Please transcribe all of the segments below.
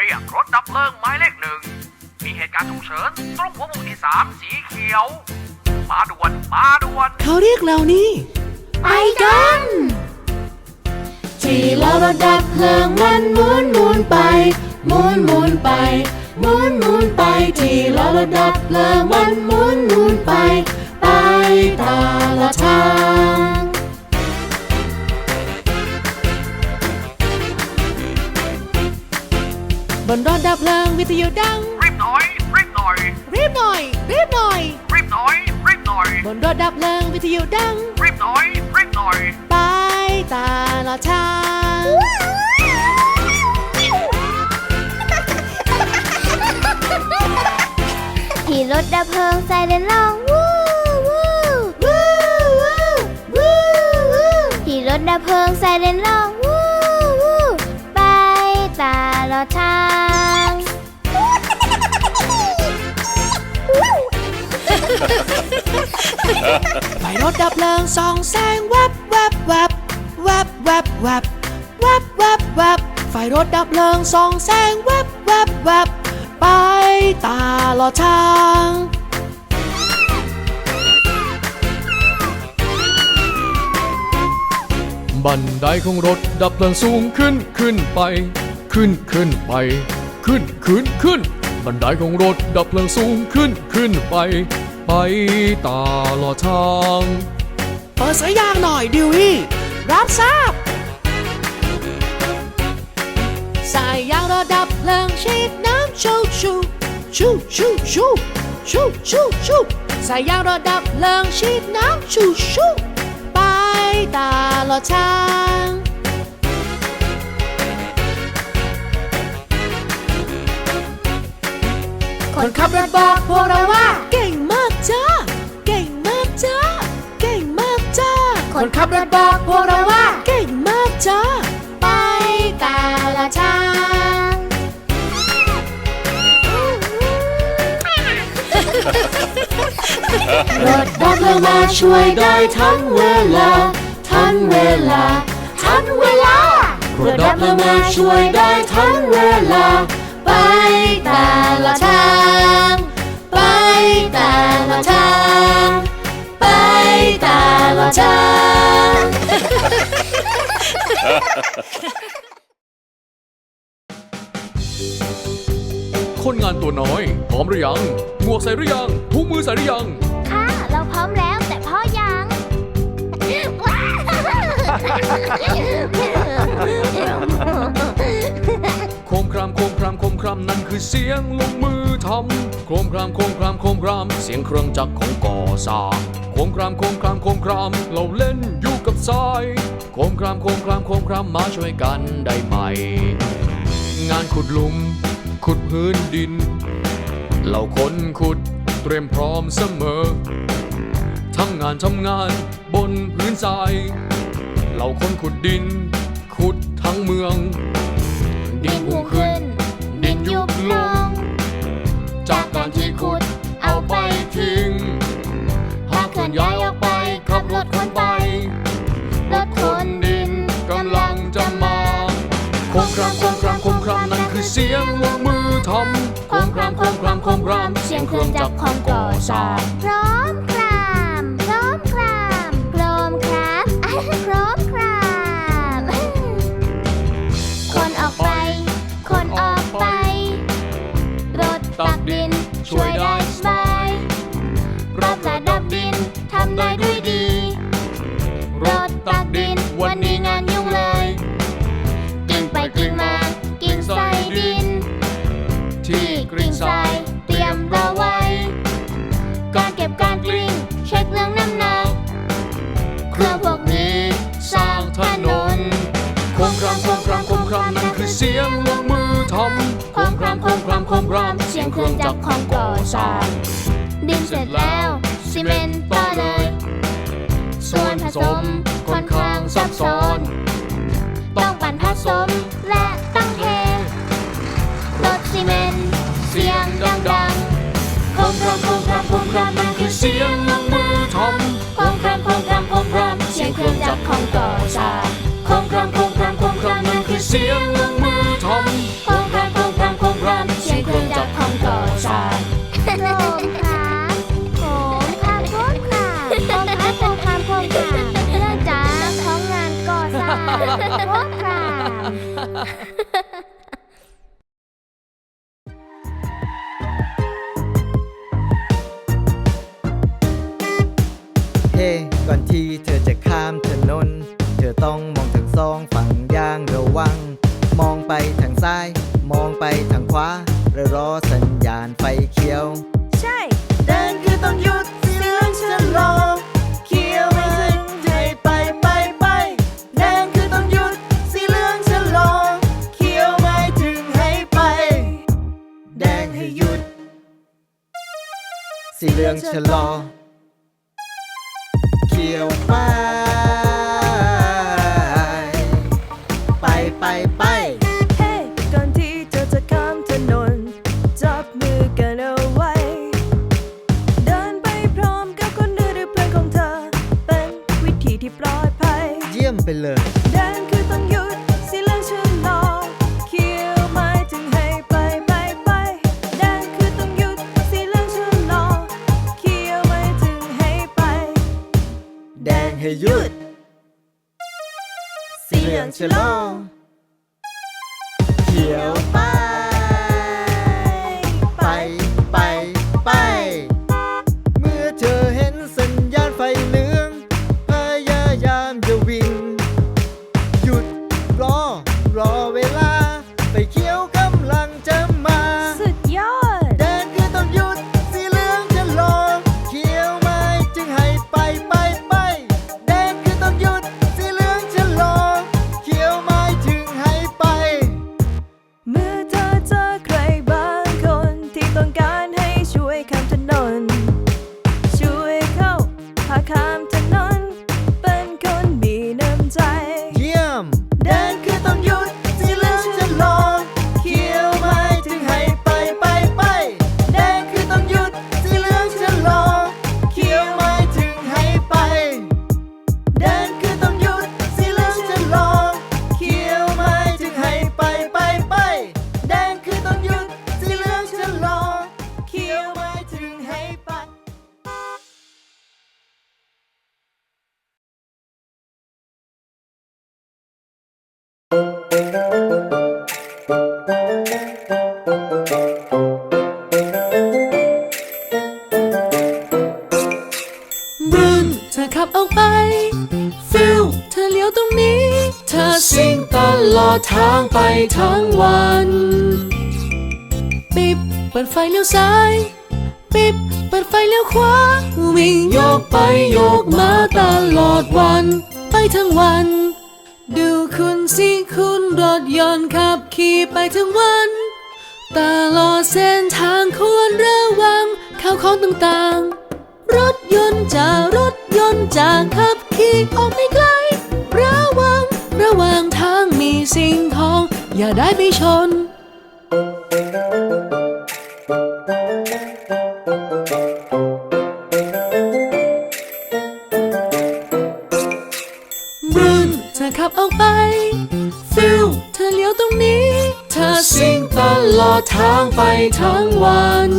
เรียกรถดับเพลิงหมายเลขหนึ่ง มีเหตุการณ์ฉุกเฉินตรงหัวมุมที่สามสีเขียว มาด่วน มาด่วน เขาเรียกเรานี่ ไปกันที่ล้อรถดับเพลิงมันหมุนหมุนไปหมุนหมุนไปหมุนหมุนไปที่ล้อรถดับเพลิงมันหมุนหมุนไป ไปตาละทาง บนรถดับเพลิงวิทยุดัง รีบหน่อยรีบหน่อยรีบหน่อย รีบหน่อย รีบหน่อยรีบหน่อยบนรถดับเพลิงวิทยุดัง รีบหน่อยรีบหน่อยไปตาละทางที่รถดับเพลิงไซเรนร้องวู้วู้วู้วู้วู้วู้ที่รถดับเพลิงไซเรนร้อง ลอดทางไฟรถดับเพลิงส่องแสงวับวับวับวับวับวับวับวับวับไฟรถดับเพลิงส่องแสงวับวับวับไปตาลอดทางบันไดของรถดับเพลิงสูงขึ้นขึ้นไป ขึ้นขึ้นไป ขึ้นขึ้นขึ้น บันไดของรถดับเพลิงสูงขึ้นขึ้นไป ไปตาลอดทาง เปิดสายยางหน่อยดิวี่รับทราบสายยางรถดับเพลิงฉีดน้ำชูชูชูชูชูชูชูชูสายยางรถดับเพลิงฉีดน้ำชูชูไปตาลอดทาง คนขับรถบอกพวกเราว่า เก่งมากจ้า เก่งมากจ้า เก่งมากจ้า คนขับรถบอกพวกเราว่า เก่งมากจ้า ไปตาละทางรถดับเพลิงมาช่วยได้ทั้งเวลา ทั้งเวลา ทั้งเวลารถดับเพลิงมาช่วยได้ทั้งเวลา ไปตาละทาง ไปตาละทาง ไปตาละทาง คนงานตัวน้อย พร้อมหรือยัง หมวกใส่หรือยัง ถุงมือใส่หรือยัง ค่ะ เราพร้อมแล้วแต่พ่อยังโคมครามโครามนั่นคือเสียงลงมือทำโคมครามโคมครามโคมคราม เสียงเครื่องจักรของก่อสร้างโคมครามโคมครามโคมคราม เราเล่นอยู่กับทรายโคมครามโคมครามโคมครามมาช่วยกันได้ไหม งานขุดหลุม ขุดพื้นดิน เราคนขุดเตรียมพร้อมเสมอทำงานทำงานบนพื้นทราย เราคนขุดดิน ขุดทั้งเมืองดินพุ่งขึ้น ขับรถคนไป รถขนดินกำลังจะมาโคมครามโคมครามโคมครามนั่นคือเสียงลงมือทำโคมครามโคมครามโคมครามเสียงเครื่องจักรของก่อสร้างพร้อม รามโครามคมครามเสียงเครื่องจักรของก่อสร้างดินเสร็จแล้วซีเมนต์ต่อเลย ส่วนผสมค่อนข้างซับซ้อน ต้องปั่นผสมและตั้งเทรถซีเมนต์เสียงดังๆโคมครามโคมครามโคมครามนั่นคือเสียงลงมือทำโคมครามโคมครามโคมครามเสียงเครื่องจักรของก่อสร้างโคมครามโคมครามโคมครามนั่นคือเสียงลงมือทำโคมครามโคม มจะพองต่อชาติโลมขาโหมขาโคตรขาโคมขาโคมขาโคมขาเรื่องจ้าของานก่อสร้างโคตรขาเฮ้ก่อนที่เธอจะข้ามถนน เธอต้องมองทั้งสองฝั่งย่างระวัง มองไปทางซ้าย มองไปทางขวา อสัญญาณไฟเขียว ใช่ แดงคือต้องหยุดสีเหลืองชะลอเขียวไม่ถึงให้ไปไปไป แดงคือต้องหยุดสีเหลืองชะลอเขียวไม่ถึงให้ไป แดงให้หยุด สีเหลืองชะลอเขียวไปไป สีเลอดทางไปทั้งวันปิบเปิดไฟเลี้ยวซ้ายปิบเปิดไฟเลี้ยวขวาวิ่งโยกไปโยกมาตลอดวัน ไปทั้งวัน ดูคุณสิคุณรถยนต์ขับขี่ไปทั้งวันตลอดเส้นทางควรระวังข้าวของต่างๆ รถยนต์จะรถยนต์จะขับขี่ออกไม่ไกล ระหว่างทางมีสิ่งของ อย่าได้ไปชนบึ้นเธอขับออกไป ฟิลเธอเลี้ยวตรงนี้ เธอซิ่งตลอดทางไปทั้งวัน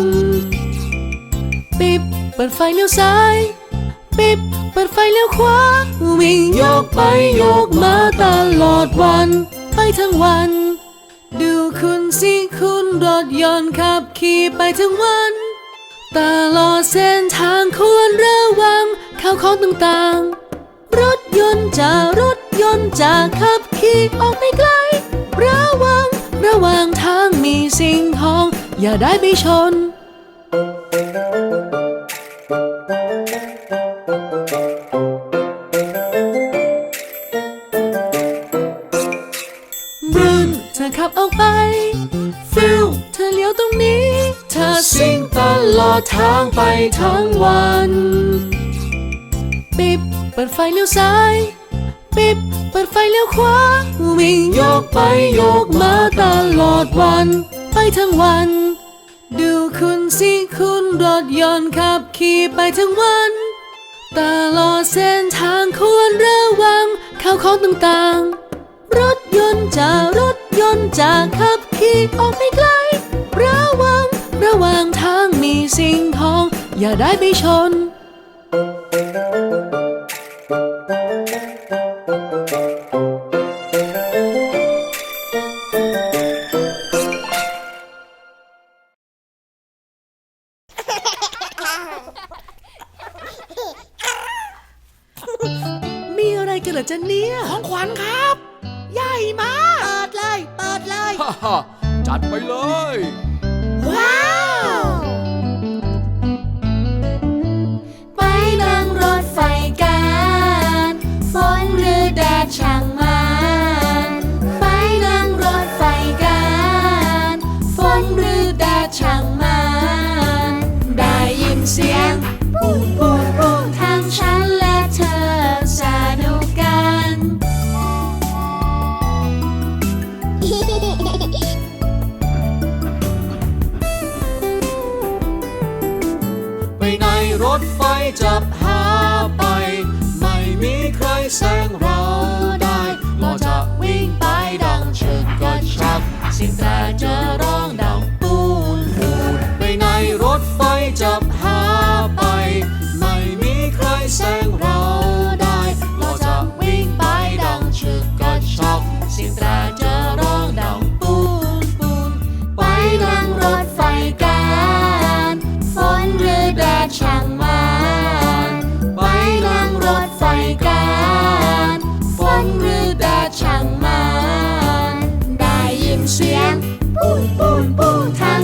ปิบเปิดไฟเลี้ยวซ้าย ปิบ ปิดไฟเลี้ยวขวา วิ่งโยกไปโยกมาตลอดวัน ไปทั้งวัน ดูคุณสิคุณรถยนต์ขับขี่ไปทั้งวัน ตลอดเส้นทางควรระวังข้าวของต่างๆ รถยนต์จะรถยนต์จะขับขี่ออกไม่ไกล ระวัง ระว่างทางมีสิ่งของ อย่าได้ไปชน ไป ฟิลเธอเลี้ยวตรงนี้ เธอซิ่งตลอดทางไปทั้งวัน ปิบเปิดไฟเลี้ยวซ้าย ปิบเปิดไฟเลี้ยวขวา วิ่งโยกไปโยกมาตลอดวัน ไปทั้งวัน ดูคุณสิคุณรถยนต์ขับขี่ไปทั้งวันตลอดเส้นทางควรระวังข้าวของต่างๆ รถยนต์จะรถ ยนต์จะขับขี่ออกไปไกล ระวัง ระวังทางมีสิ่งของ อย่าได้ไปชนบ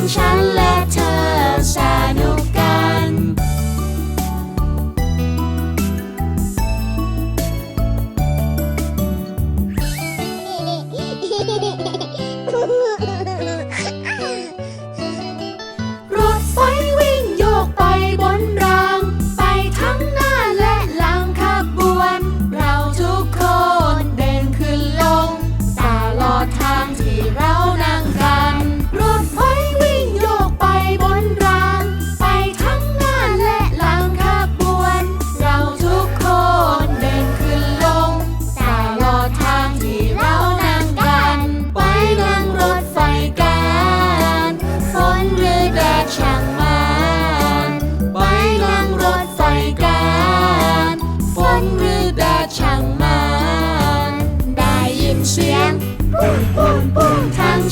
นท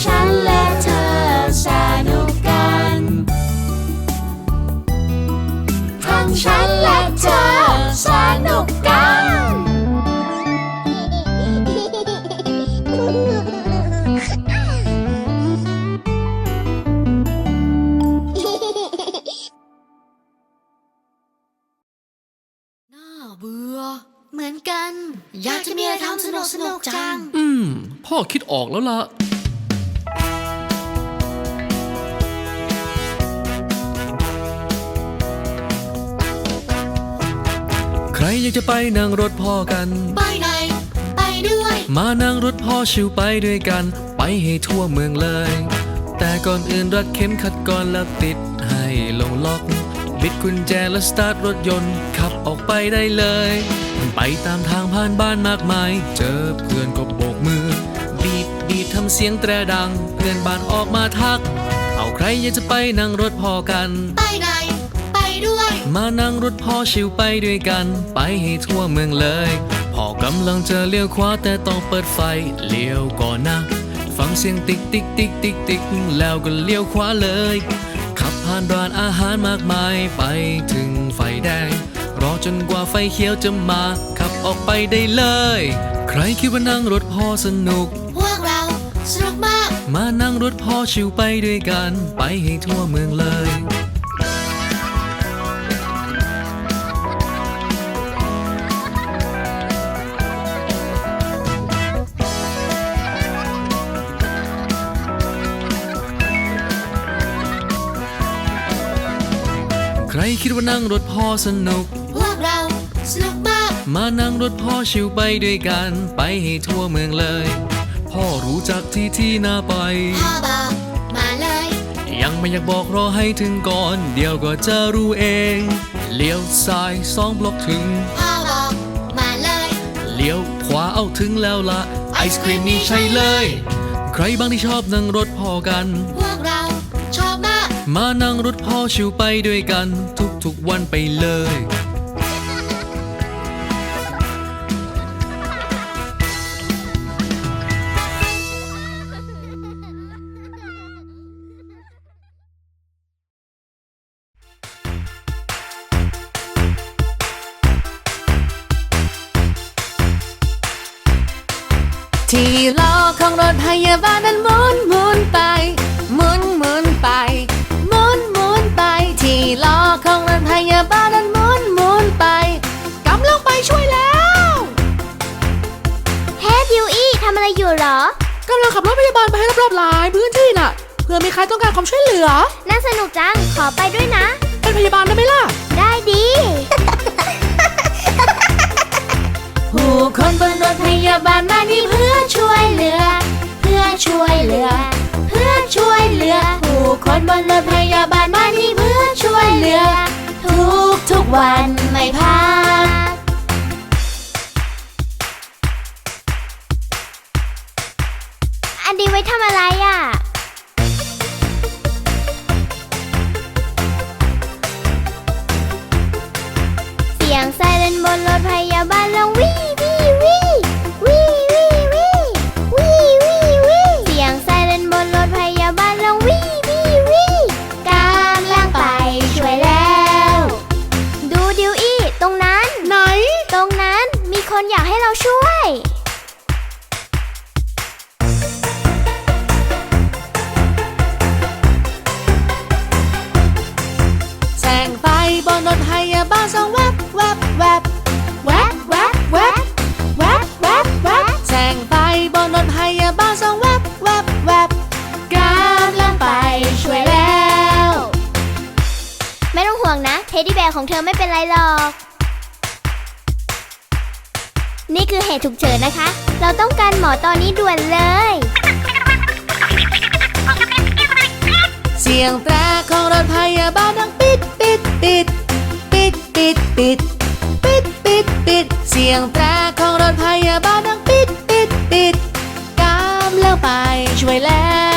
ฉันและเธอสนุกกันทางฉันและเธอสนุกกัน น่าเบื่อ เหมือนกัน อยากจะมีอะไรทำสนุกสนุกจัง อืม พ่อคิดออกแล้วล่ะ อยากจะไปนั่งรถพ่อกัน ไปไหน ไปด้วย มานั่งรถพ่อชิวไปด้วยกัน ไปให้ทั่วเมืองเลย แต่ก่อนอื่นรัดเข็มขัดก่อนแล้วติดให้ลงล็อก บิดกุญแจแล้วสตาร์ทรถยนต์ขับออกไปได้เลย ไปตามทางผ่านบ้านมากมาย เจอเพื่อนก็โบกมือ บีบบีบทำเสียงแตรดัง เพื่อนบ้านออกมาทัก เอาใครอยากจะไปนั่งรถพ่อกัน ไปไหนไป ด้วย มานั่งรถพ่อชิวไปด้วยกัน ไปให้ทั่วเมืองเลยพ่อกำลังจะเลี้ยวขวาแต่ต้องเปิดไฟเลี้ยวก่อนนะ ฟังเสียงติ๊กติ๊กติ๊กติ๊กติ๊กแล้วก็เลี้ยวขวาเลย ขับผ่านร้านอาหารมากมายไปถึงไฟแดง รอจนกว่าไฟเขียวจะมา ขับออกไปได้เลย ใครคิดว่านั่งรถพ่อสนุก พวกเราสนุกมาก มานั่งรถพ่อชิวไปด้วยกัน ไปให้ทั่วเมืองเลย ครคิดว่านั่งรถพ่อสนุก พวกเราสนุกมาก มานั่งรถพ่อชิวไปด้วยกัน ไปให้ทั่วเมืองเลย พ่อรู้จักที่ที่น่าไป พ่อบอกมาเลย ยังไม่อยากบอกรอให้ถึงก่อน เดี๋ยวก็จะรู้เอง เลี้ยวซ้ายสองบล็อกถึง พ่อบอกมาเลย เลี้ยวขวาเอาถึงแล้วละไอศครีมนี่ใช่เลย ใครบ้างที่ชอบนั่งรถพ่อกันพวกเราชอบ มานั่งรถพ่อชิวไปด้วยกัน ทุกๆวันไปเลย ที่ล้อของรถพยาบาลนั้นหมุนหมุน ขับรถพยาบาลไปให้รอบๆหลายพื้นที่น่ะ เพื่อมีใครต้องการความช่วยเหลือ น่าสนุกจัง ขอไปด้วยนะ เป็นพยาบาลได้ไหมล่ะ ได้ดี ผู้คนบนรถพยาบาลมานี่เพื่อช่วยเหลือ เพื่อช่วยเหลือ เพื่อช่วยเหลือ ผู้คนบนรถพยาบาลมานี่เพื่อช่วยเหลือ ทุกทุกวันไม่พัก 为他们来呀。 ดดี้แบร์ของเธอไม่เป็นไรหรอก นี่คือเหตุฉุกเฉินนะคะ เราต้องการหมอตอนนี้ด่วนเลย เสียงแตรของรถพยาบาลดังปิดปิดปิดปิดปิดปิดปิดปิดปิดเสียงแตรของรถพยาบาลดังปิดปิดปิดกำลังไปช่วยแล้ว